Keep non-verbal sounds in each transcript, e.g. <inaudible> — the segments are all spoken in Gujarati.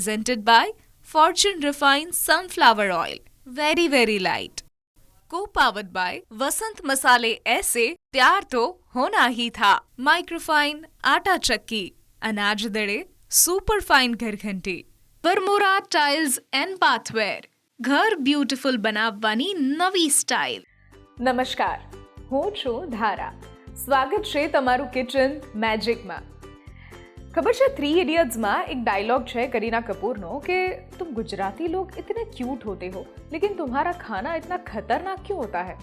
presented by Fortune Refined Sunflower Oil. Very, very light. Co-powered by Vasant Masale ऐसे प्यार तो होना ही था माइक्रोफाइन आटा चक्की अनाज दड़े super fine ઘરઘંટી Varmora tiles and bathware ઘર બ્યુટીફુલ બનાવવાની નવી સ્ટાઇલ નમસ્કાર હું છું ધારા સ્વાગત છે તમારું કિચન મેજિકમાં ખબર છે થ્રી ઇડિયટ્સમાં એક ડાયલોગ છે કરીના કપૂરનો કે, તુમ ગુજરાતી લોગ ઇતને ક્यूट હોતે હો? લેકિન તુમ્હારા ખાના ઇતના ખતરનાક ક્યું હોતા હૈ?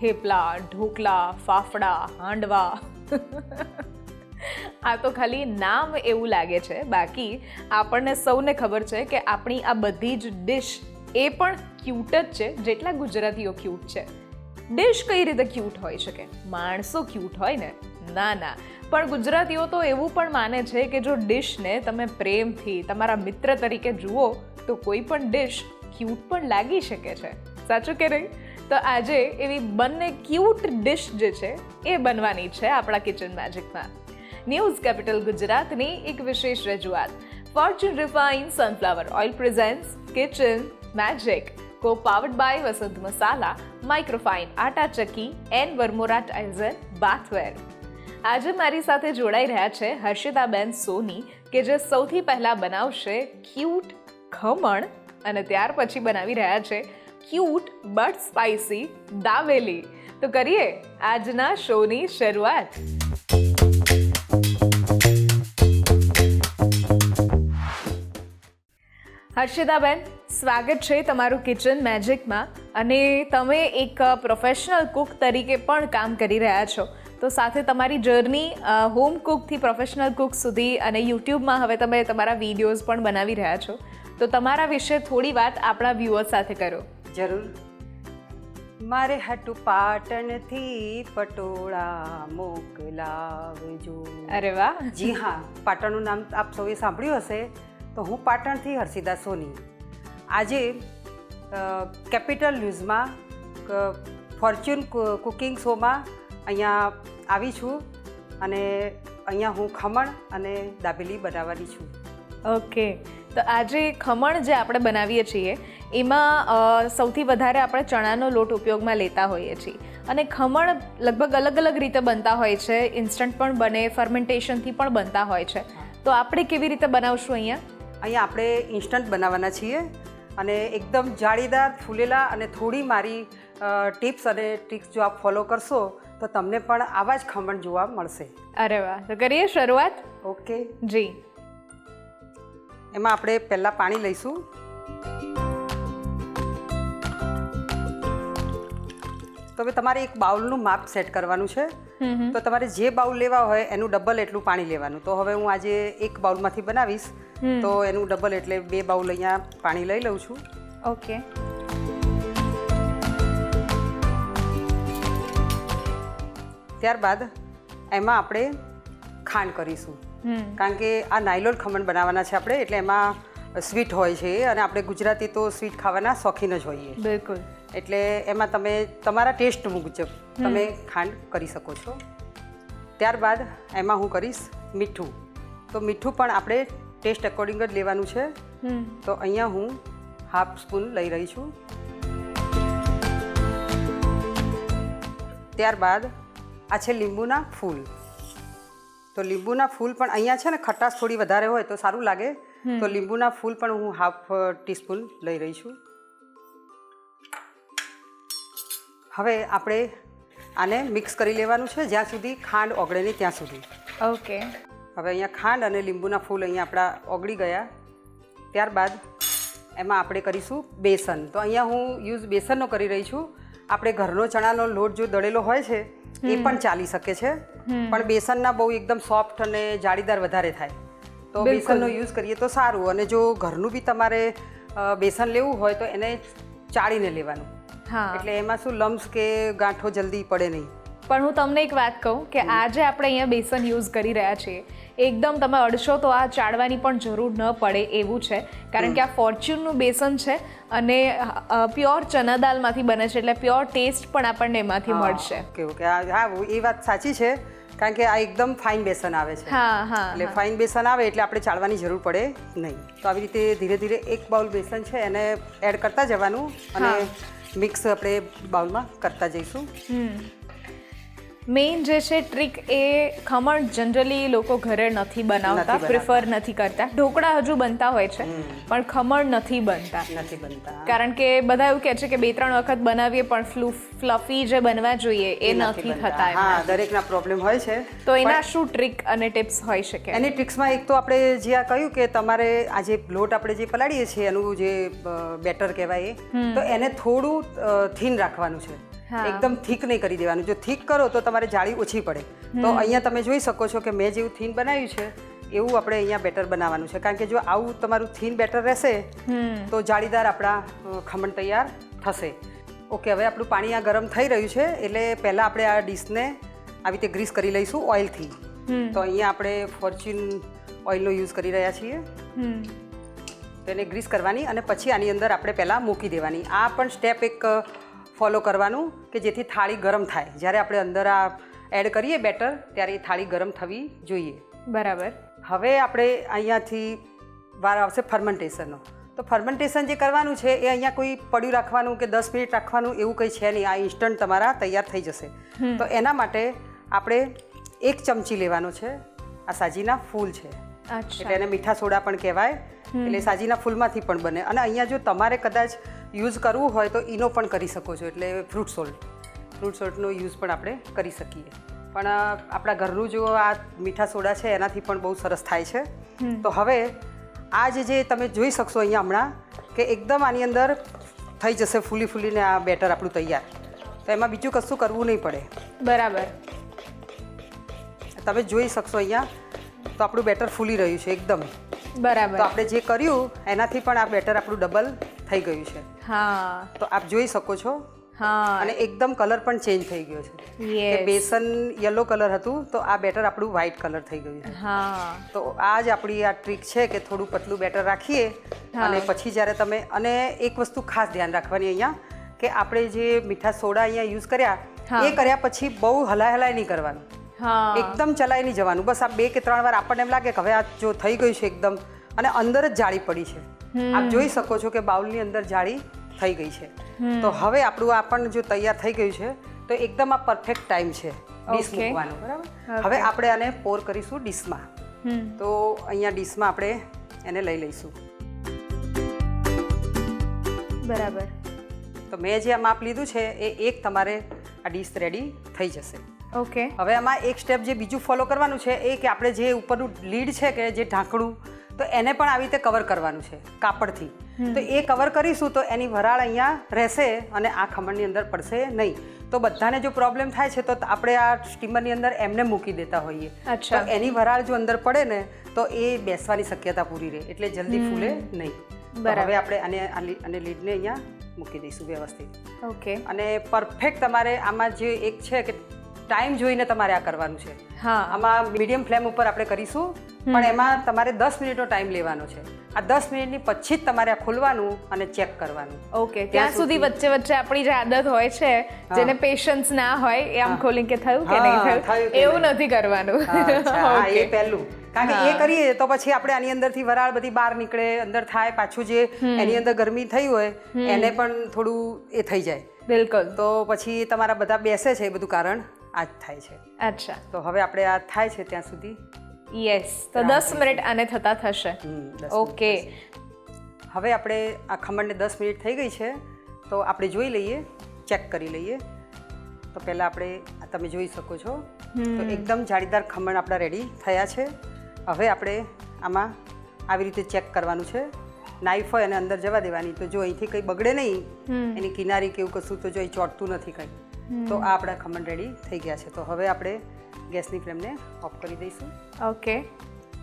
થેપલા, ઢોકલા, ફાફડા, હાંડવા. આ તો ખાલી નામ એવું લાગે છે. બાકી આપણને સૌને ખબર છે કે આપણી આ બધી જ ડિશ એ પણ ક્યુટ જ છે, જેટલા ગુજરાતીઓ ક્યુટ છે. ડિશ કઈ રીતે ક્યુટ હોઈ શકે? માણસો ક્યુટ હોય ને? ના ના. પણ ગુજરાતીઓ તો એવું પણ માને છે કે જો ડિશને તમે પ્રેમથી તમારા મિત્ર તરીકે જુઓ, તો કોઈ પણ ડિશ ક્યુટ પણ લાગી શકે છે. સાચું કે નહીં? તો આજે એવી બંને ક્યુટ ડિશ જે છે, એ બનવાની છે આપણા કિચન મેજિકમાં ન્યૂઝ કેપિટલ ગુજરાતની એક વિશેષ રજૂઆત. Fortune refine sunflower oil presents kitchen magic co powered by Vasant Masala microfine, atta chakki, and Varmora ટાઇઝર, bathware. આજે મારી સાથે જોડાઈ રહ્યા છે હર્ષિતાબેન સોની, કે જે સૌથી પહેલાં બનાવશે ક્યુટ ખમણ અને ત્યાર પછી બનાવી રહ્યા છે ક્યુટ બટ સ્પાઇસી દાવેલી. તો કરીએ આજના શોની શરૂઆત. હર્ષિતાબેન, સ્વાગત છે તમારું કિચન મેજિકમાં અને તમે એક પ્રોફેશનલ કુક તરીકે પણ કામ કરી રહ્યા છો. તો સાથે તમારી જર્ની હોમ કુકથી પ્રોફેશનલ કુક સુધી અને યુટ્યુબમાં હવે તમે તમારા વિડીયોઝ પણ બનાવી રહ્યા છો. તો તમારા વિશે થોડી વાત આપણા વ્યુઅર્સ સાથે કરો. જરૂર. મારે હટુ પાટણથી પટોળા મોકલાવજો. અરે વાહ. જી હા પાટણનું નામ આપ સૌએ સાંભળ્યું હશે. તો હું પાટણથી હર્ષિદા સોની. આજે કેપિટલ ન્યૂઝમાં ફોર્ચ્યુન કુકિંગ શોમાં અહીંયા આવી છું અને અહીંયા હું ખમણ અને દાબેલી બનાવવાની છું. ઓકે. તો આજે ખમણ જે આપણે બનાવીએ છીએ એમાં સૌથી વધારે આપણે ચણાનો લોટ ઉપયોગમાં લેતા હોઈએ છીએ. અને ખમણ લગભગ અલગ અલગ રીતે બનતા હોય છે ઇન્સ્ટન્ટ પણ બને ફર્મેન્ટેશનથી પણ બનતા હોય છે. તો આપણે કેવી રીતે બનાવશું અહીંયા? અહીંયા આપણે ઇન્સ્ટન્ટ બનાવવાના છીએ. અને એકદમ જાળીદાર ફૂલેલા અને થોડી મારી ટિપ્સ અને ટ્રિક્સ જો આપ ફોલો કરશો તો તમને પણ આવા જ ખમણ જોવા મળશે. અરે વાહ! તો કરીએ શરૂઆત? ઓકે. જી. એમાં આપણે પહેલાં પાણી લઈશું. તો હવે તમારે એક બાઉલનું માપ સેટ કરવાનું છે. તો તમારે જે બાઉલ લેવા હોય એનું ડબલ એટલું પાણી લેવાનું. તો હવે હું આજે એક બાઉલમાંથી બનાવીશ. તો એનું ડબલ એટલે બે બાઉલ અહીંયા પાણી લઈ લઉં છું. ઓકે. ત્યારબાદ એમાં આપણે ખાંડ કરીશું. કારણ કે આ નાયલોન ખમણ બનાવવાના છે આપણે એટલે એમાં સ્વીટ હોય છે અને આપણે ગુજરાતી તો સ્વીટ ખાવાના શોખીન જ હોઈએ. બિલકુલ. એટલે એમાં તમે તમારા ટેસ્ટ મુજબ તમે ખાંડ કરી શકો છો. ત્યારબાદ એમાં હું કરીશ મીઠું. તો મીઠું પણ આપણે ટેસ્ટ અકોર્ડિંગ જ લેવાનું છે. તો અહીંયા હું હાફ સ્પૂન લઈ રહી છું. ત્યારબાદ આ છે લીંબુના ફૂલ. તો લીંબુના ફૂલ પણ અહીંયા છે ને ખટાશ થોડી વધારે હોય તો સારું લાગે. તો લીંબુના ફૂલ પણ હું હાફ ટીસ્પૂન લઈ રહી છું. હવે આપણે આને મિક્સ કરી લેવાનું છે જ્યાં સુધી ખાંડ ઓગળે નહીં ત્યાં સુધી. ઓકે. હવે અહીંયા ખાંડ અને લીંબુના ફૂલ અહીંયા આપણા ઓગળી ગયા. ત્યારબાદ એમાં આપણે કરીશું બેસન. તો અહીંયા હું યુઝ બેસનનો કરી રહી છું. આપણે ઘરનો ચણાનો લોટ જો દળેલો હોય છે એ પણ ચાલી શકે છે. પણ બેસનના બહુ એકદમ સોફ્ટ અને જાળીદાર વધારે થાય. તો બેસનનો યુઝ કરીએ તો સારું. અને જો ઘરનું બી તમારે બેસન લેવું હોય તો એને ચાળીને લેવાનું. હા. એટલે એમાં શું લમ્સ કે ગાંઠો જલ્દી પડે નહીં. પણ હું તમને એક વાત કહું કે આજે આપણે અહીંયા બેસન યુઝ કરી રહ્યા છીએ. એકદમ તમે અડશો તો આ ચાળવાની પણ જરૂર ન પડે એવું છે. કારણ કે આ ફોર્ચ્યુનનું બેસન છે અને પ્યોર ચના દાલમાંથી બને છે એટલે પ્યોર ટેસ્ટ પણ આપણને એમાંથી મળશે. Okay okay. હા હા એ વાત સાચી છે કારણ કે આ એકદમ ફાઇન બેસન આવે છે. હા હા એટલે ફાઇન બેસન આવે એટલે આપણે ચાળવાની જરૂર પડે નહીં. તો આવી રીતે ધીરે ધીરે એક બાઉલ બેસન છે એને એડ કરતા જવાનું અને મિક્સ આપણે બાઉલમાં કરતા જઈશું. મેઇન જે છે ટ્રીક એ ખમણ જનરલી લોકો ઘરે નથી બનાવતા પ્રિફર નથી કરતા. ઢોકળા હજુ બનતા હોય છે પણ ખમણ નથી બનતા. નથી બનતા. કારણ કે બધા એવું કહે છે કે બે ત્રણ વખત બનાવીએ પણ ફ્લુ ફ્લફી જે બનવા જોઈએ એ નથી થતા હા દરેકના પ્રોબ્લેમ હોય છે. તો એના શું ટ્રીક અને ટિપ્સ હોઈ શકે? એની ટ્રિક્સમાં એક તો આપણે જે આ કહ્યું કે તમારે આ જે લોટ આપણે જે પલાળીએ છીએ એનું જે બેટર કહેવાય એ તો એને થોડું થીન રાખવાનું છે. એકદમ થીક નહીં કરી દેવાનું. જો થીક કરો તો તમારે જાળી ઓછી પડે. તો અહીંયા તમે જોઈ શકો છો કે મેં જેવું થીન બનાવ્યું છે એવું આપણે અહીંયા બેટર બનાવવાનું છે. કારણ કે જો આવું તમારું થીન બેટર રહેશે તો જાળીદાર આપણા ખમણ તૈયાર થશે. ઓકે હવે આપણું પાણી આ ગરમ થઈ રહ્યું છે એટલે પહેલાં આપણે આ ડીશને આવી રીતે ગ્રીસ કરી લઈશું ઓઇલથી. તો અહીંયા આપણે ફોર્ચ્યુન ઓઇલનો યુઝ કરી રહ્યા છીએ. તેને એને ગ્રીસ કરવાની અને પછી આની અંદર આપણે પહેલાં મૂકી દેવાની. આ પણ સ્ટેપ એક ફોલો કરવાનું કે જેથી થાળી ગરમ થાય. જ્યારે આપણે અંદર આ એડ કરીએ બેટર ત્યારે એ થાળી ગરમ થવી જોઈએ. બરાબર. હવે આપણે અહીંયાથી વાર આવશે ફર્મેન્ટેશનનો તો ફર્મેન્ટેશન જે કરવાનું છે એ અહીંયા કોઈ પડ્યું રાખવાનું કે દસ મિનિટ રાખવાનું એવું કંઈ છે નહીં. આ ઇન્સ્ટન્ટ તમારા તૈયાર થઈ જશે. તો એના માટે આપણે એક ચમચી લેવાનો છે આ સાજીના ફૂલ છે. એટલે એને મીઠા સોડા પણ કહેવાય. એટલે સાજીના ફૂલમાંથી પણ બને. અને અહીંયા જો તમારે કદાચ યુઝ કરવું હોય તો ઈનો પણ કરી શકો છો. એટલે ફ્રૂટ સોલ્ટ. ફ્રૂટ સોલ્ટનો યુઝ પણ આપણે કરી શકીએ. પણ આપણા ઘરનું જો આ મીઠા સોડા છે એનાથી પણ બહુ સરસ થાય છે. તો હવે આ જે જે તમે જોઈ શકશો અહીંયા હમણાં કે એકદમ આની અંદર થઈ જશે ફૂલી ફૂલીને આ બેટર આપણું તૈયાર. તો એમાં બીજું કશું કરવું નહીં પડે. બરાબર. તમે જોઈ શકશો અહીંયા તો આપણું બેટર ફૂલી રહ્યું છે એકદમ. બરાબર. તો આપણે જે કર્યું એનાથી પણ આ બેટર આપણું ડબલ થઈ ગયું છે. હા. તો આપ જોઈ શકો છો. હા. અને એકદમ કલર પણ ચેન્જ થઈ ગયો છે. કે બેસન યલો કલર હતું તો આ બેટર આપણું વ્હાઇટ કલર થઈ ગયું છે. હા. તો આ જ આપણી આ ટ્રીક છે કે થોડું પતલું બેટર રાખીએ. અને પછી જ્યારે તમે અને એક વસ્તુ ખાસ ધ્યાન રાખવાની અહીંયા કે આપણે જે મીઠા સોડા અહીંયા યુઝ કર્યા એ કર્યા પછી બહુ હલાય હલાય નહીં કરવાનું. એકદમ ચલાઈ નહીં જવાનું. બસ આ બે કે ત્રણ વાર આપણને એમ લાગે કે હવે આ જો થઈ ગયું છે એકદમ. અને અંદર જ જાળી પડી છે. આપ જોઈ શકો છો કે બાઉલની અંદર જાળી થઈ ગઈ છે. તો હવે આપણું આ પણ જો તૈયાર થઈ ગયું છે તો એકદમ આ પરફેક્ટ ટાઈમ છે ડીશ. મૂકવાનો બરાબર? હવે આપણે આને પોર કરીશું ડીશમાં. તો અહીંયા ડીશમાં આપણે એને લઈ લઈશું. બરાબર. તો મેં જે આ માપ લીધું છે એ એક તમારે આ ડીશ રેડી થઈ જશે. ઓકે હવે આમાં એક સ્ટેપ જે બીજું ફોલો કરવાનું છે એ કે આપણે જે ઉપરનું લીડ છે કે જે ઢાંકણું તો એને પણ આવી રીતે કવર કરવાનું છે કાપડથી. તો એ કવર કરીશું તો એની વરાળ અહીંયા રહેશે અને આ ખમણની અંદર પડશે નહીં. તો બધાને જો પ્રોબ્લેમ થાય છે તો આપણે આ સ્ટીમરની અંદર એમને મૂકી દેતા હોઈએ. તો એની વરાળ જો અંદર પડે ને તો એ બેસવાની શક્યતા પૂરી રહે એટલે જલ્દી ફૂલે નહીં. બરાબર. હવે આપણે આને આ અને લીડને અહીંયા મૂકી દઈશું વ્યવસ્થિત. ઓકે અને પરફેક્ટ તમારે આમાં જે એક છે કે ટાઈમ જોઈને તમારે આ કરવાનું છે. હા. આમાં મીડિયમ ફ્લેમ ઉપર આપણે કરીશું પણ એમાં તમારે દસ મિનિટનો ટાઈમ લેવાનો છે. આ દસ મિનિટની પછી જ તમારે આ ખોલવાનું અને ચેક કરવાનું. ઓકે ત્યાં સુધી વચ્ચે વચ્ચે આપણી જે આદત હોય છે જેને પેશન્સ ના હોય એ આમ ખોલીને કે થયું કે નહીં થયું એવું નથી કરવાનું. હા, એ. <laughs> પહેલું. કારણ કે એ કરીએ તો પછી આપણે આની અંદરથી વરાળ બધી બહાર નીકળે અંદર થાય પાછું જે એની અંદર ગરમી થઈ હોય એને પણ થોડું એ થઈ જાય. બિલકુલ. તો પછી તમારા બધા બેસે છે એ બધું કારણ. આ જ થાય છે. અચ્છા. તો હવે આપણે આ થાય છે ત્યાં સુધી? યસ તો દસ મિનિટ આને થતા થશે. ઓકે હવે આપણે આ ખમણને દસ મિનિટ થઈ ગઈ છે તો આપણે જોઈ લઈએ ચેક કરી લઈએ. તો પહેલાં આપણે તમે જોઈ શકો છો. તો એકદમ જાળીદાર ખમણ આપણા રેડી થયા છે. હવે આપણે આમાં આવી રીતે ચેક કરવાનું છે. નાઈફ હોય અને અંદર જવા દેવાની. તો જો અહીંથી કંઈ બગડે નહીં એની કિનારી કે એવું કશું તો જો અહીં ચોટતું નથી કંઈ. તો આ આપણા ખમણ રેડી થઈ ગયા છે. તો હવે આપણે ગેસની ફ્લેમને ઓફ કરી દઈશું. ઓકે.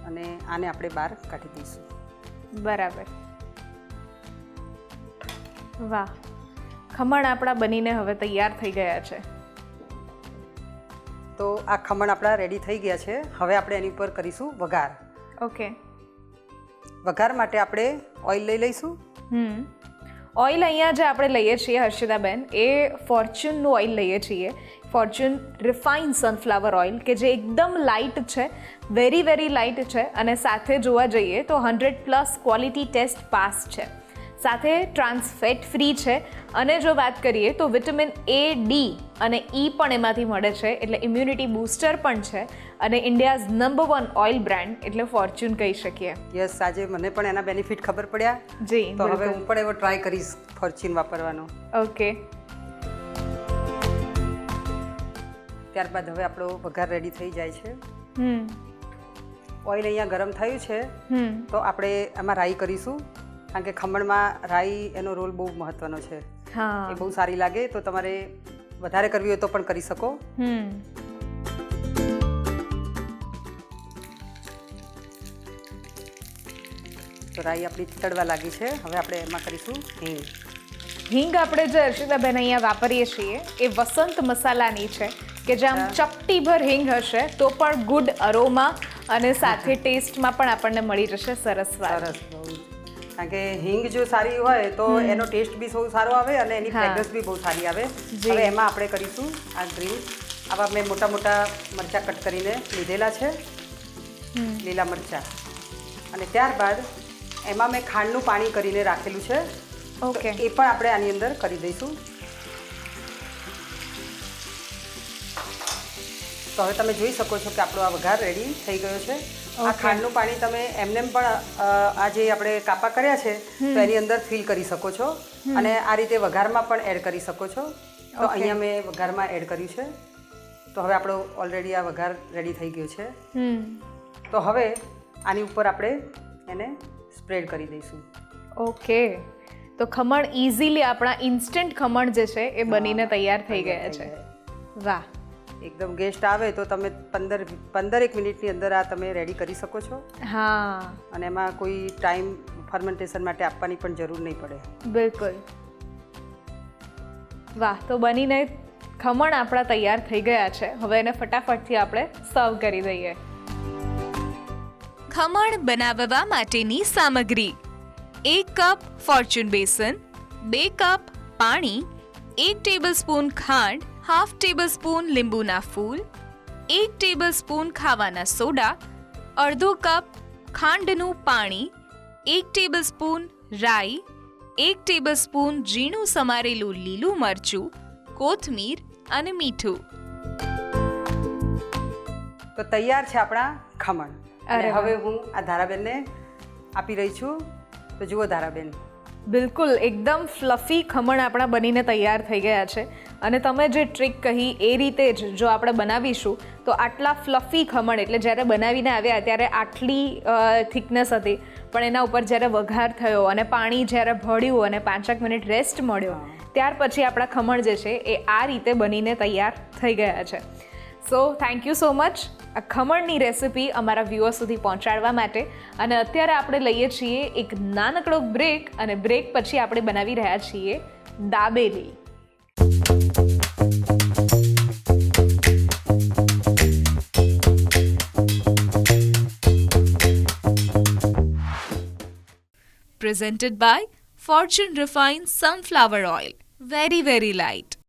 અને આને આપણે બહાર કાઢી દઈશું. બરાબર. વાહ. ખમણ આપણા બનીને હવે તૈયાર થઈ ગયા છે. તો આ ખમણ આપણા રેડી થઈ ગયા છે. હવે આપણે એની ઉપર કરીશું વઘાર. ઓકે. વઘાર માટે આપણે ઓઇલ લઈ લઈશું. હમ. ઓઇલ અહીંયા જે આપણે લઈએ છીએ હર્ષિતાબેન, એ ફોર્ચ્યુનનું ઓઇલ લઈએ છીએ. ફોર્ચ્યુન રિફાઇન સનફ્લાવર ઓઇલ, કે જે એકદમ લાઇટ છે, વેરી વેરી લાઇટ છે, અને સાથે જોવા જઈએ તો hundred plus quality test pass છે. સાથે ટ્રાન્સ ફેટ ફ્રી છે. અને જો વાત કરીએ તો વિટામિન એ ડી અને ઈ પણ એમાંથી મળે છે એટલે ઇમ્યુનિટી બૂસ્ટર પણ છે અને India's number one oil brand એટલે ફોર્ચ્યુન કહી શકીએ. યસ આજે મને પણ એના બેનિફિટ ખબર પડ્યા. જી તો હવે હું પણ એવો ટ્રાય કરીશ ફોર્ચ્યુન વાપરવાનો. ઓકે ત્યારબાદ હવે આપણો વઘાર રેડી થઈ જાય છે. હમ. ઓઇલ અહીંયા ગરમ થયું છે. તો આપણે એમાં રાઈ કરીશું. કારણ કે ખમણમાં રાઈ એનો રોલ બહુ મહત્વનો છે. એ બહુ સારી લાગે તો તમારે વધારે કરવી હોય તો પણ કરી શકો. હમ. તો રાઈ આપણી તળવા લાગી છે. હવે આપણે એમાં કરીશું હિંગ. હિંગ આપણે જે હર્ષિતાબેન અહીંયા વાપરીએ છીએ એ વસંત મસાલાની છે કે જે આમ ચપટીભર હિંગ હશે તો પણ ગુડ અરોમા અને સાથે ટેસ્ટમાં પણ આપણને મળી જશે સરસ સરસ. કારણ કે હિંગ જો સારી હોય તો એનો ટેસ્ટ બી બહુ સારો આવે અને એની હા. બી બહુ સારી આવે. હવે એમાં આપણે કરીશું આ ગ્રીન. આવા મેં મોટા મોટા મરચાં કટ કરીને લીધેલા છે. લીલા મરચાં. અને ત્યારબાદ એમાં મેં ખાંડનું પાણી કરીને રાખેલું છે. ઓકે. એ પણ આપણે આની અંદર કરી દઈશું. તો હવે તમે જોઈ શકો છો કે આપણો આ વઘાર રેડી થઈ ગયો છે. આ ખાંડનું પાણી તમે એમનેમ પણ આ જે આપણે કાપા કર્યા છે તો એની અંદર ફિલ કરી શકો છો. અને આ રીતે વઘારમાં પણ એડ કરી શકો છો. તો અહીંયા મેં વઘારમાં એડ કર્યું છે. તો હવે આપણો ઓલરેડી આ વઘાર રેડી થઈ ગયો છે. તો હવે આની ઉપર આપણે એને સ્પ્રેડ કરી દઈશું. ઓકે તો ખમણ ઇઝીલી આપણા ઇન્સ્ટન્ટ ખમણ જે છે એ બનીને તૈયાર થઈ ગયા છે. વાહ. એકદમ ગેસ્ટ આવે તો તમે પંદર પંદરેક મિનિટની અંદર આ તમે રેડી કરી શકો છો. હા. અને એમાં કોઈ ટાઈમ ફર્મેન્ટેશન માટે આપવાની પણ જરૂર નહીં પડે. બિલકુલ. વાહ તો બનીને ખમણ આપણા તૈયાર થઈ ગયા છે. હવે એને ફટાફટથી આપણે સર્વ કરી દઈએ. ખમણ બનાવવા માટેની સામગ્રી. એક કપ ફોર્ચ્યુન બેસન બે કપ પાણી એક ટેબલસ્પૂન ખાંડ હાફ ટેબલસ્પૂન લીંબુના ફૂલ એક ટેબલસ્પૂન ખાવાના સોડા અડધો કપ ખાંડનું પાણી એક ટેબલસ્પૂન રાઈ એક ટેબલસ્પૂન ઝીણું સમારેલું લીલું મરચું કોથમીર અને મીઠું. તો તૈયાર છે આપણા ખમણ. અને અરે હવે હું આ ધારાબેનને આપી રહી છું. તો જુઓ ધારાબેન. બિલકુલ એકદમ ફ્લફી ખમણ આપણા બનીને તૈયાર થઈ ગયા છે. અને તમે જે ટ્રીક કહી એ રીતે જ જો આપણે બનાવીશું તો આટલા ફ્લફી ખમણ એટલે જ્યારે બનાવીને આવ્યા ત્યારે આટલી થિકનેસ હતી. પણ એના ઉપર જ્યારે વઘાર થયો અને પાણી જ્યારે ભળ્યું અને પાંચેક મિનિટ રેસ્ટ મળ્યો ત્યાર પછી આપણા ખમણ જે છે એ આ રીતે બનીને તૈયાર થઈ ગયા છે. So thank you so much આ ખમણની રેસિપી અમારા વ્યૂઅર સુધી પહોંચાડવા માટે અને અત્યારે આપણે લઈએ છીએ એક નાનકડો બ્રેક અને બ્રેક પછી આપણે બનાવી રહ્યા છીએ dabeli presented by Fortune Refined Sunflower Oil. Very, very light.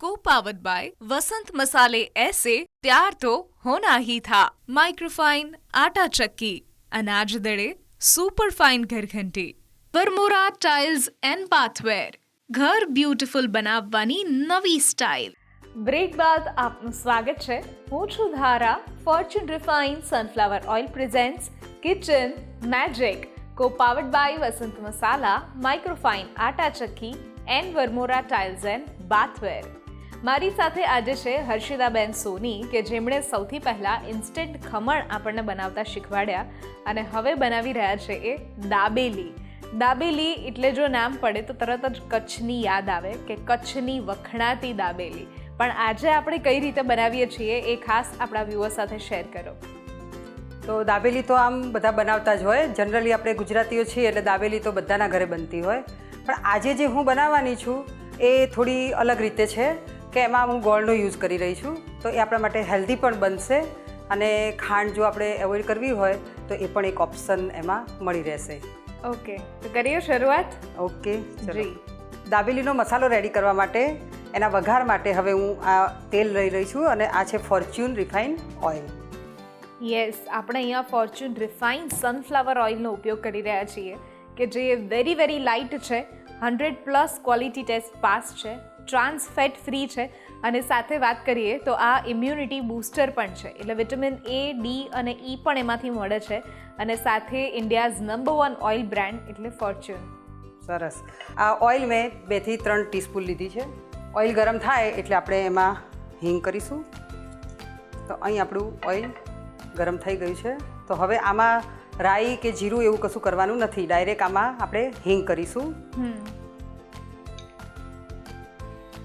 Co-powered by Vasant Masale ऐसे प्यार तो होना ही था माइक्रोफाइन आटा चक्की अनाज दड़े सुपर फाइन घर घंटी વરમોરા ટાઇલ્સ એન્ડ બાથવેર ઘર બ્યુટીફુલ બનાવવાની નવી સ્ટાઇલ બ્રેક બાદ આપનું સ્વાગત છે હું છું Dhara Fortune refine sunflower oil presents kitchen magic co powered by Vasant Masala microfine Atta Chakki and Varmora tiles and bathware મારી સાથે આજે છે હર્ષિદાબેન સોની, કે જેમણે સૌથી પહેલાં ઇન્સ્ટન્ટ ખમણ આપણને બનાવતા શીખવાડ્યા અને હવે બનાવી રહ્યા છે એ દાબેલી. દાબેલી એટલે જો નામ પડે તો તરત જ કચ્છની યાદ આવે કે કચ્છની વખણાતી દાબેલી. પણ આજે આપણે કઈ રીતે બનાવીએ છીએ એ ખાસ આપણા વ્યૂઅર સાથે શેર કરો. તો દાબેલી તો આમ બધા બનાવતા જ હોય. જનરલી આપણે ગુજરાતીઓ છીએ એટલે દાબેલી તો બધાના ઘરે બનતી હોય. પણ આજે જે હું બનાવવાની છું એ થોડી અલગ રીતે છે. કે એમાં હું ગોળનો યુઝ કરી રહી છું તો એ આપણા માટે હેલ્ધી પણ બનશે અને ખાંડ જો આપણે એવોઇડ કરવી હોય તો એ પણ એક ઓપ્શન એમાં મળી રહેશે. ઓકે તો કરીએ શરૂઆત? ઓકે જી. દાબેલીનો મસાલો રેડી કરવા માટે એના વઘાર માટે હવે હું આ તેલ લઈ રહી છું અને આ છે ફોર્ચ્યુન રિફાઇન ઓઇલ. યસ આપણે અહીંયા ફોર્ચ્યુન રિફાઇન સનફ્લાવર ઓઇલનો ઉપયોગ કરી રહ્યા છીએ કે જે વેરી વેરી લાઇટ છે hundred plus quality test pass છે. ટ્રાન્સ ફેટ ફ્રી છે. અને સાથે વાત કરીએ તો આ ઇમ્યુનિટી બૂસ્ટર પણ છે. એટલે વિટામિન એ ડી અને ઈ પણ એમાંથી મળે છે. અને સાથે India's number one oil brand એટલે ફોર્ચ્યુન સરસ. આ ઓઇલ મેં બેથી ત્રણ ટીસ્પૂન લીધી છે. ઓઇલ ગરમ થાય એટલે આપણે એમાં હિંગ કરીશું. તો અહીં આપણું ઓઇલ ગરમ થઈ ગયું છે. તો હવે આમાં રાઈ કે જીરું એવું કશું કરવાનું નથી. ડાયરેક્ટ આમાં આપણે હિંગ કરીશું.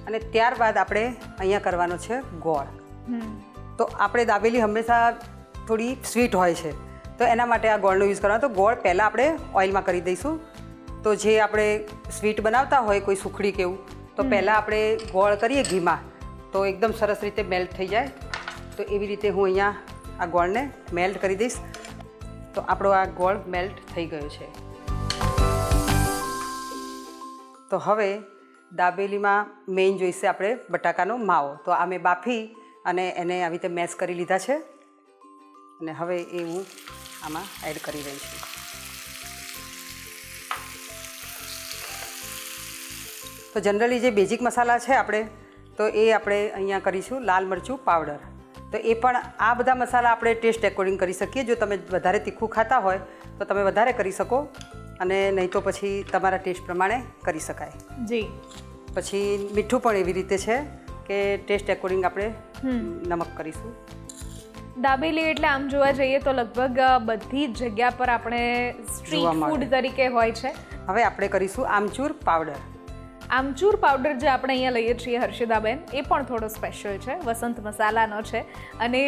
અને ત્યારબાદ આપણે અહીંયા કરવાનો છે ગોળ. તો આપણે દાબેલી હંમેશા થોડી સ્વીટ હોય છે. તો એના માટે આ ગોળનો યુઝ કરવાનો. તો ગોળ પહેલાં આપણે ઓઇલમાં કરી દઈશું. તો જે આપણે સ્વીટ બનાવતા હોય કોઈ સુખડી કેવું તો પહેલાં આપણે ગોળ કરીએ ઘીમાં. તો એકદમ સરસ રીતે મેલ્ટ થઈ જાય. તો એવી રીતે હું અહીંયા આ ગોળને મેલ્ટ કરી દઈશ. તો આપણો આ ગોળ મેલ્ટ થઈ ગયો છે. તો હવે દાબેલીમાં મેઇન જોઈશે આપણે બટાકાનો માવો. તો આ મેં બાફી અને એને આવી રીતે મેશ કરી લીધા છે. અને હવે એ હું આમાં એડ કરી રહી છું. તો જનરલી જે બેઝિક મસાલા છે આપણે, તો એ આપણે અહીંયા કરીશું લાલ મરચું પાવડર તો એ પણ આ બધા મસાલા આપણે ટેસ્ટ એકોર્ડિંગ કરી શકીએ. જો તમે વધારે તીખું ખાતા હોય, તો તમે વધારે કરી શકો. અને નહીં તો પછી તમારા ટેસ્ટ પ્રમાણે કરી શકાય. જી. પછી મીઠું પણ એવી રીતે છે કે ટેસ્ટ એકોર્ડિંગ આપણે નમક કરીશું. દાબેલી એટલે આમ જોવા જઈએ તો લગભગ બધી જ જગ્યા પર આપણે સ્ટ્રીટ ફૂડ તરીકે હોય છે. હવે આપણે કરીશું આમચૂર પાવડર. આમચૂર પાવડર જે આપણે અહીંયા લઈએ છીએ હર્ષિદાબેન એ પણ થોડો સ્પેશિયલ છે વસંત મસાલાનો છે. અને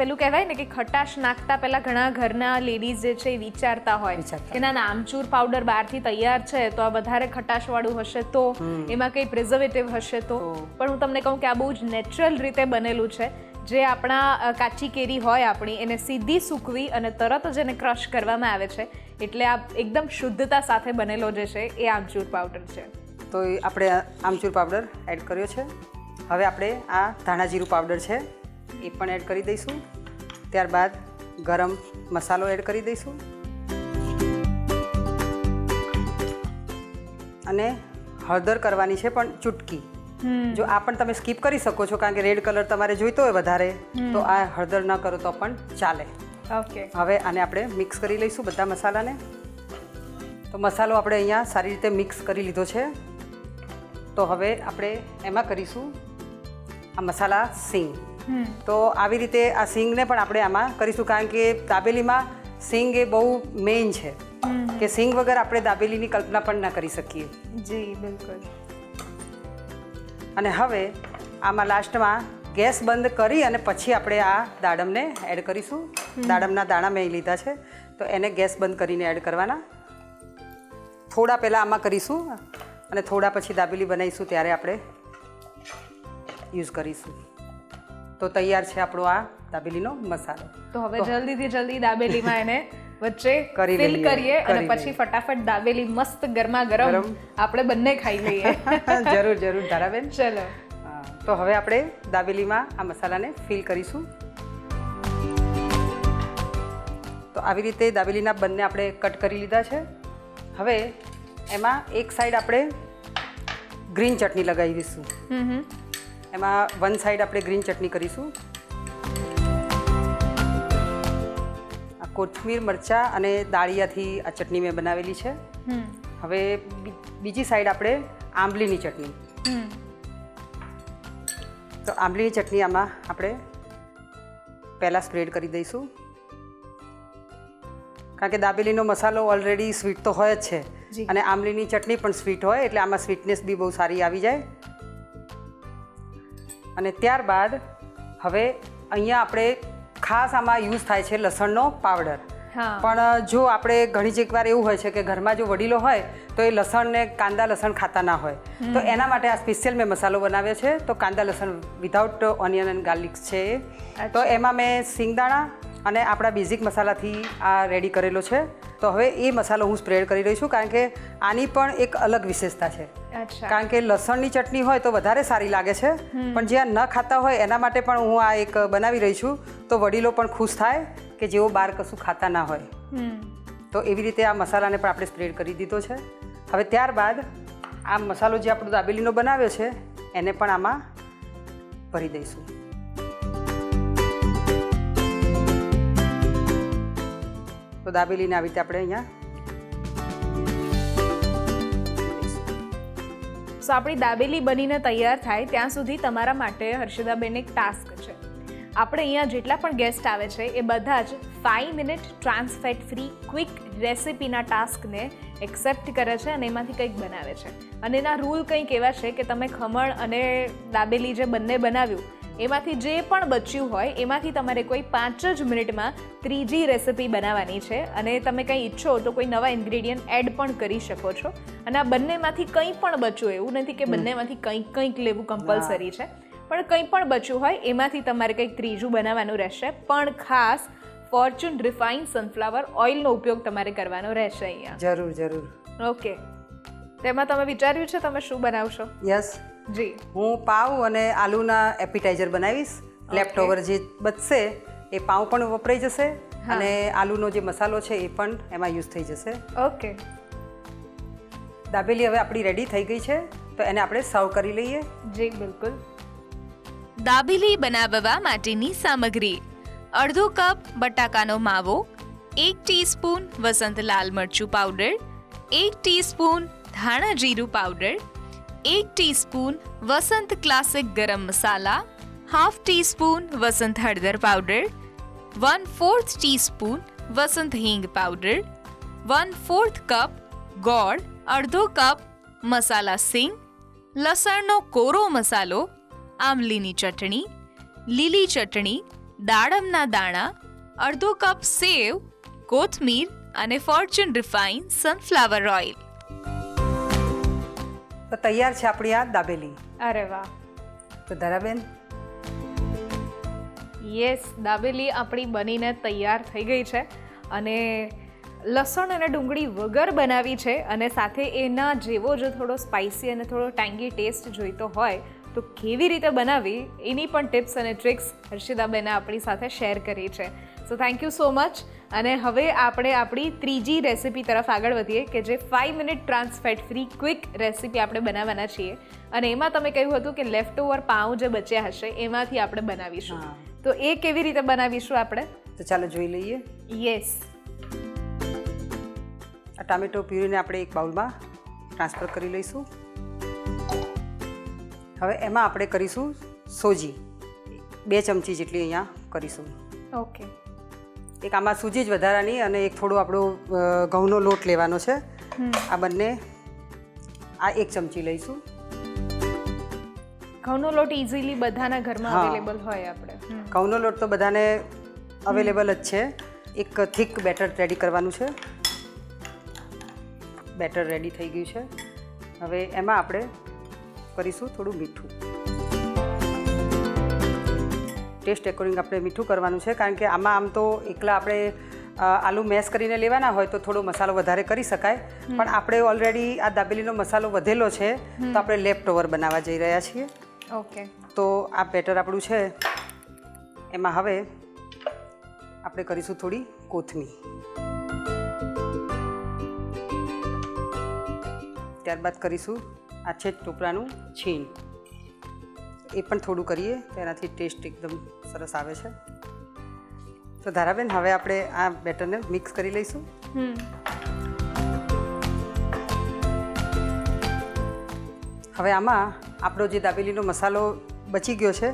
પેલું કહેવાય ને કે ખટાશ નાખતા પહેલાં ઘણા ઘરના લેડીઝ જે છે એ વિચારતા હોય. કે ના ના આમચૂર પાવડર બહારથી તૈયાર છે તો આ વધારે ખટાશવાળું હશે તો એમાં કંઈ પ્રિઝર્વેટિવ હશે તો. પણ હું તમને કહું કે આ બહુ જ નેચરલ રીતે બનેલું છે. જે આપણા કાચી કેરી હોય આપણી એને સીધી સૂકવી અને તરત જ એને ક્રશ કરવામાં આવે છે. એટલે આ એકદમ શુદ્ધતા સાથે બનેલો જે છે એ આમચૂર પાવડર છે. તો એ આપણે આમચૂર પાવડર એડ કર્યો છે. હવે આપણે આ ધાણા જીરું પાવડર છે એ પણ એડ કરી દઈશું. ત્યારબાદ ગરમ મસાલો એડ કરી દઈશું. અને હળદર કરવાની છે પણ ચૂટકી. જો આ પણ તમે સ્કીપ કરી શકો છો કારણ કે રેડ કલર તમારે જોઈતો હોય વધારે તો આ હળદર ન કરો તો પણ ચાલે. ઓકે. હવે આને આપણે મિક્સ કરી લઈશું બધા મસાલાને. તો મસાલો આપણે અહીંયા સારી રીતે મિક્સ કરી લીધો છે. તો હવે આપણે એમાં કરીશું આ મસાલા સિંગ. તો આવી રીતે આ સિંગને પણ આપણે આમાં કરીશું કારણ કે દાબેલીમાં સિંગ એ બહુ મેઇન છે. કે સિંગ વગર આપણે દાબેલીની કલ્પના પણ ના કરી શકીએ. જી બિલકુલ. અને હવે આમાં લાસ્ટમાં ગેસ બંધ કરી અને પછી આપણે આ દાડમને એડ કરીશું. દાડમના દાણા મેં લીધા છે તો એને ગેસ બંધ કરીને એડ કરવાના. થોડા પહેલાં આમાં કરીશું. અને થોડા પછી દાબેલી બનાવીશું ત્યારે આપણે યુઝ કરીશું. તો તૈયાર છે આપણો આ દાબેલીનો મસાલો. તો હવે જલ્દીથી જલ્દી દાબેલીમાં એને વચ્ચે કરી ફિલ કરીએ અને પછી ફટાફટ દાબેલી મસ્ત ગરમા ગરમ. ગરમ. આપણે બંને ખાઈ લઈએ. <laughs> જરૂર જરૂર ધારાબેન. ચલો. તો હવે આપણે દાબેલીમાં આ મસાલાને ફિલ કરીશું. તો આવી રીતે દાબેલીના બંને આપણે કટ કરી લીધા છે. હવે એમાં એક સાઈડ આપણે ગ્રીન ચટણી લગાવી દઈશું હમ હમ એમાં વન સાઈડ આપણે ગ્રીન ચટણી કરીશું. આ કોથમીર મરચાં અને દાળિયાથી આ ચટણી મેં બનાવેલી છે. હવે બીજી સાઈડ આપણે આંબલીની ચટણી. તો આંબલીની ચટણી આમાં આપણે પહેલાં સ્પ્રેડ કરી દઈશું. કારણ કે દાબેલીનો મસાલો ઓલરેડી સ્વીટ તો હોય જ છે. અને આમલીની ચટણી પણ સ્વીટ હોય એટલે આમાં સ્વીટનેસ બી બહુ સારી આવી જાય. અને ત્યારબાદ હવે અહીંયા આપણે ખાસ આમાં યુઝ થાય છે લસણનો પાવડર. પણ જો આપણે ઘણી જ એકવાર એવું હોય છે કે ઘરમાં જો વડીલો હોય તો એ લસણ ને કાંદા લસણ ખાતા ના હોય. તો એના માટે આ સ્પેશિયલ મેં મસાલો બનાવ્યો છે. તો કાંદા લસણ વિધાઉટ ઓનિયન એન્ડ ગાર્લિક છે તો એમાં મેં સિંગદાણા અને આપણા બેઝિક મસાલાથી આ રેડી કરેલો છે. તો હવે એ મસાલો હું સ્પ્રેડ કરી રહી છું કારણ કે આની પણ એક અલગ વિશેષતા છે. કારણ કે લસણની ચટણી હોય તો વધારે સારી લાગે છે પણ જ્યાં ન ખાતા હોય એના માટે પણ હું આ એક બનાવી રહી છું તો વડીલો પણ ખુશ થાય કે જેઓ બહાર કશું ખાતા ના હોય. તો એવી રીતે આ મસાલાને પણ આપણે સ્પ્રેડ કરી દીધો છે. હવે ત્યારબાદ આ મસાલો જે આપણો દાબેલીનો બનાવ્યો છે એને પણ આમાં ભરી દઈશું. તો દાબેલીને આવી રીતે આપણે અહીંયા સો આપણી દાબેલી બનીને તૈયાર થાય ત્યાં સુધી તમારા માટે હર્ષિદાબેન એક ટાસ્ક છે. આપણે અહીંયા જેટલા પણ ગેસ્ટ આવે છે, એ બધા જ five minute trans fat free quick રેસિપીના ટાસ્કને એક્સેપ્ટ કરે છે અને એમાંથી કંઈક બનાવે છે. અને એના રૂલ કંઈક એવા છે કે તમે ખમણ અને દાબેલી જે બંને બનાવ્યું એમાંથી જે પણ બચ્યું હોય એમાંથી તમારે કોઈ પાંચ જ મિનિટમાં ત્રીજી રેસિપી બનાવવાની છે. અને તમે કંઈ ઈચ્છો તો કોઈ નવા ઇન્ગ્રેડિયન્ટ એડ પણ કરી શકો છો. અને આ બંનેમાંથી કંઈ પણ બચ્યું એવું નથી કે બંનેમાંથી કંઈક કંઈક લેવું કમ્પલસરી છે. પણ કંઈ પણ બચ્યું હોય એમાંથી તમારે કંઈક ત્રીજું બનાવવાનું રહેશે. પણ ખાસ ફોર્ચ્યુન રિફાઇન સનફ્લાવર ઓઇલનો ઉપયોગ તમારે કરવાનો રહેશે અહીંયા. જરૂર જરૂર. ઓકે તેમાં તમે વિચાર્યું છે તમે શું બનાવશો? યસ જી. હું પાઉં અને આલુના એપિટાઇઝર બનાવીશ. લેફ્ટ ઓવર જે બચશે એ પાઉં પણ વપરાઈ જશે અને આલુનો જે મસાલો છે એ પણ એમાં યુઝ થઈ જશે. ઓકે દાબેલી હવે આપણી રેડી થઈ ગઈ છે તો એને આપણે સર્વ કરી લઈએ. જી બિલકુલ. દાબેલી બનાવવા માટેની સામગ્રી. અડધો કપ બટાકાનો માવો એક ટીસ્પૂન વસંત લાલ મરચું પાવડર એક ટીસ્પૂન ધાણા જીરું પાવડર એક ટીસ્પૂન વસંત ક્લાસિક ગરમ મસાલા હાફ ટીસ્પૂન વસંત હળદર powder one fourth teaspoon Vasant હિંગ પાવડર વન ફોર્થ કપ ગોળ અડધો કપ મસાલા સિંગ લસણનો કોરો મસાલો આમલીની ચટણી લીલી ચટણી દાડમના દાણા અડધો કપ સેવ કોથમીર અને ફોર્ચ્યુન રિફાઇન સનફ્લાવર ઓઇલ તો તૈયાર છે આપણી આ દાબેલી. અરે વાહ. તો ધરાબેન? યસ દાબેલી આપણી બનીને તૈયાર થઈ ગઈ છે અને લસણ અને ડુંગળી વગર બનાવી છે અને સાથે એના જેવો જો થોડો સ્પાઇસી અને થોડો ટેંગી ટેસ્ટ જોઈતો હોય તો કેવી રીતે બનાવવી એની પણ ટિપ્સ અને ટ્રિક્સ હર્ષિદાબેને આપણી સાથે શેર કરી છે. So thank you so much અને હવે આપણે આપણી ત્રીજી રેસિપી તરફ આગળ વધીએ કે જે five minute trans fat free quick recipe આપણે બનાવવાના છીએ. અને એમાં તમે કહ્યું હતું કે લેફ્ટ ઓવર પાઉં જે બચ્યા હશે એમાંથી આપણે બનાવીશું. તો એ કેવી રીતે બનાવીશું આપણે? તો ચાલો જોઈ લઈએ. યસ આ ટામેટો પ્યુરીને આપણે એક બાઉલમાં ટ્રાન્સફર કરી લઈશું. હવે એમાં આપણે કરીશું સોજી. બે ચમચી જેટલી અહીંયા કરીશું. ઓકે. એક આમાં સૂજી જ વધારાની અને એક થોડો આપણો ઘઉંનો લોટ લેવાનો છે. આ બંને આ એક ચમચી લઈશું. ઘઉંનો લોટ ઇઝીલી બધાના ઘરમાં અવેલેબલ હોય આપણે. ઘઉંનો લોટ તો બધાને અવેલેબલ જ છે. એક થીક બેટર રેડી કરવાનું છે. બેટર રેડી થઈ ગયું છે. હવે એમાં આપણે કરીશું થોડું મીઠું. ટેસ્ટ એકોર્ડિંગ આપણે મીઠું કરવાનું છે કારણ કે આમાં આમ તો એકલા આપણે આલુ મેશ કરીને લેવાના હોય તો થોડો મસાલો વધારે કરી શકાય. પણ આપણે ઓલરેડી આ દાબેલીનો મસાલો વધેલો છે તો આપણે લેફ્ટ ઓવર બનાવવા જઈ રહ્યા છીએ. ઓકે. તો આ બેટર આપણું છે. એમાં હવે આપણે કરીશું થોડી કોથમી ત્યારબાદ કરીશું આ છે ટોપરાનું છીણ. એ પણ થોડું કરીએ તો એનાથી ટેસ્ટ એકદમ સરસ આવે છે. તો ધારાબેન હવે આપણે આ બેટરને મિક્સ કરી લઈશું. હવે આમાં આપણો જે દાબેલીનો મસાલો બચી ગયો છે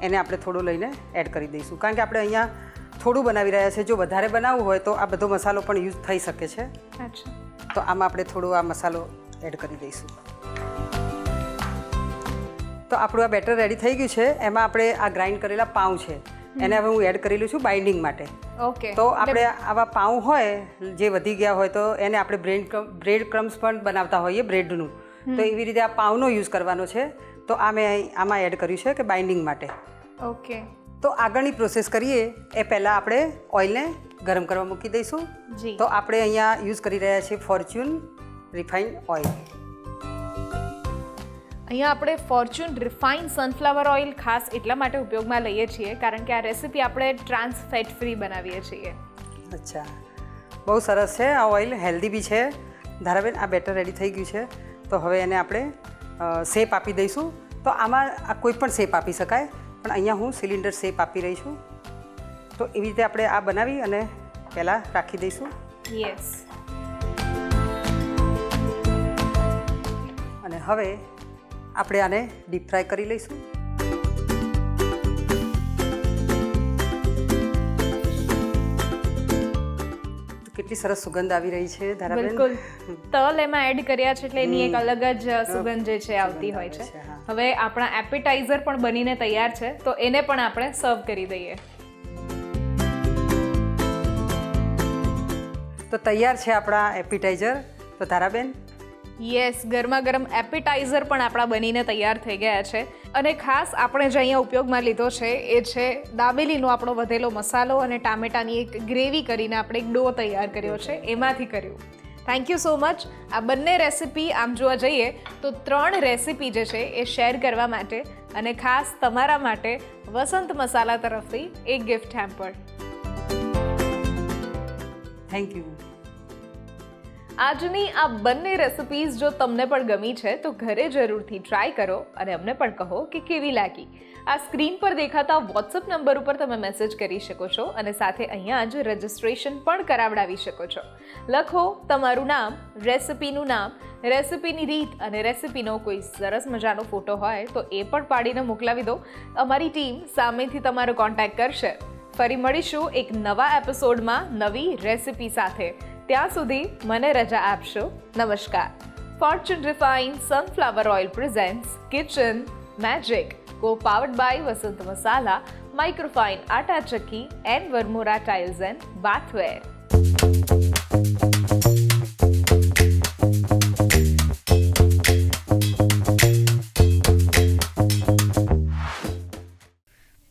એને આપણે થોડો લઈને એડ કરી દઈશું. કારણ કે આપણે અહીંયા થોડું બનાવી રહ્યા છે. જો વધારે બનાવવું હોય તો આ બધો મસાલો પણ યુઝ થઈ શકે છે. તો આમાં આપણે થોડો આ મસાલો એડ કરી દઈશું. તો આપણું આ બેટર રેડી થઈ ગયું છે. એમાં આપણે આ ગ્રાઇન્ડ કરેલા પાઉં છે. એને હવે હું એડ કરેલું છું બાઇન્ડિંગ માટે. ઓકે તો આપણે આવા પાઉં હોય જે વધી ગયા હોય તો એને આપણે બ્રેડ બ્રેડ ક્રમ્સ પણ બનાવતા હોઈએ બ્રેડનું તો એવી રીતે આ પાઉંનો યુઝ કરવાનો છે. તો આ મેં આમાં એડ કર્યું છે કે બાઇન્ડિંગ માટે. ઓકે તો આગળની પ્રોસેસ કરીએ એ પહેલાં આપણે ઓઇલને ગરમ કરવા મૂકી દઈશું. તો આપણે અહીંયા યુઝ કરી રહ્યા છીએ ફોર્ચ્યુન રિફાઇન્ડ ઓઇલ અહીંયા આપણે ફોર્ચ્યુન રિફાઇન સનફ્લાવર ઓઇલ ખાસ એટલા માટે ઉપયોગમાં લઈએ છીએ કારણ કે આ રેસીપી આપણે ટ્રાન્સ ફેટ ફ્રી બનાવીએ છીએ. અચ્છા. બહુ સરસ છે આ ઓઇલ હેલ્ધી બી છે. ધારાબેન આ બેટર રેડી થઈ ગયું છે. તો હવે એને આપણે શેપ આપી દઈશું. તો આમાં આ કોઈ પણ શેપ આપી શકાય પણ અહીંયા હું સિલિન્ડર શેપ આપી રહી છું. તો એવી રીતે આપણે આ બનાવી અને પહેલાં રાખી દઈશું. યસ અને હવે આપણે આને ડીપ ફ્રાય કરી લઈશું. કેટલી સરસ સુગંધ આવી રહી છે ધારાબેન. બિલકુલ. તલ એમાં એડ કર્યા છે એટલે એની એક અલગ જ સુગંધ જે છે આવતી હોય છે. હવે આપણા એપેટાઇઝર પણ બનીને તૈયાર છે તો એને પણ આપણે સર્વ કરી દઈએ. તો તૈયાર છે આપણા એપિટાઇઝર તો ધારાબેન યસ ગરમા ગરમ એપિટાઇઝર પણ આપણા બનીને તૈયાર થઈ ગયા છે. અને ખાસ આપણે જે અહીંયા ઉપયોગમાં લીધો છે, એ છે દાબેલીનો આપણો વધેલો મસાલો અને ટામેટાની એક ગ્રેવી કરીને આપણે એક ડો તૈયાર કર્યો છે, એમાંથી કર્યું. થેન્ક યુ સો મચ આ બંને રેસિપી આમ જોવા જઈએ, તો ત્રણ રેસિપી જે છે, એ શેર કરવા માટે અને ખાસ તમારા માટે વસંત મસાલા તરફથી એક ગિફ્ટ હેમ્પર થેન્ક યુ આજની આ બંને રેસિપીઝ જો તમને પણ ગમી છે, તો ઘરે જરૂરથી ટ્રાય કરો અને અમને પણ કહો કે કેવી લાગી. આ સ્ક્રીન પર દેખાતા વોટ્સઅપ નંબર ઉપર તમે મેસેજ કરી શકો છો અને સાથે અહીંયા જ રજિસ્ટ્રેશન પણ કરાવડાવી શકો છો. લખો તમારું નામ રેસિપીનું નામ રેસિપીની રીત અને રેસિપીનો કોઈ સરસ મજાનો ફોટો હોય તો એ પણ પાડીને મોકલાવી દો. અમારી ટીમ સામેથી તમારો કોન્ટેક્ટ કરશે. ફરી મળીશું એક નવા એપિસોડમાં નવી રેસિપી સાથે. ત્યાં સુધી મને રજા આપશો નમસ્કાર Fortune refine sunflower oil presents kitchen magic co powered by Vasant Masala microfine Atta Chakki and Varmora tiles and bathware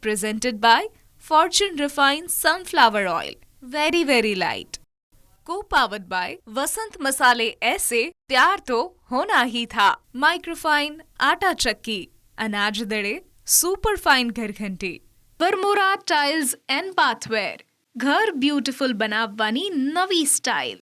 presented by Fortune Refined Sunflower Oil. Very, very light. Co-powered by वसंत मसाले ऐसे प्यार तो होना ही था माइक्रोफाइन आटा चक्की अनाज दड़े सुपर फाइन घर घंटी વરમોરા ટાઇલ્સ એન્ડ બાથવેર ઘર બ્યુટીફુલ બનાવવાની નવી સ્ટાઇલ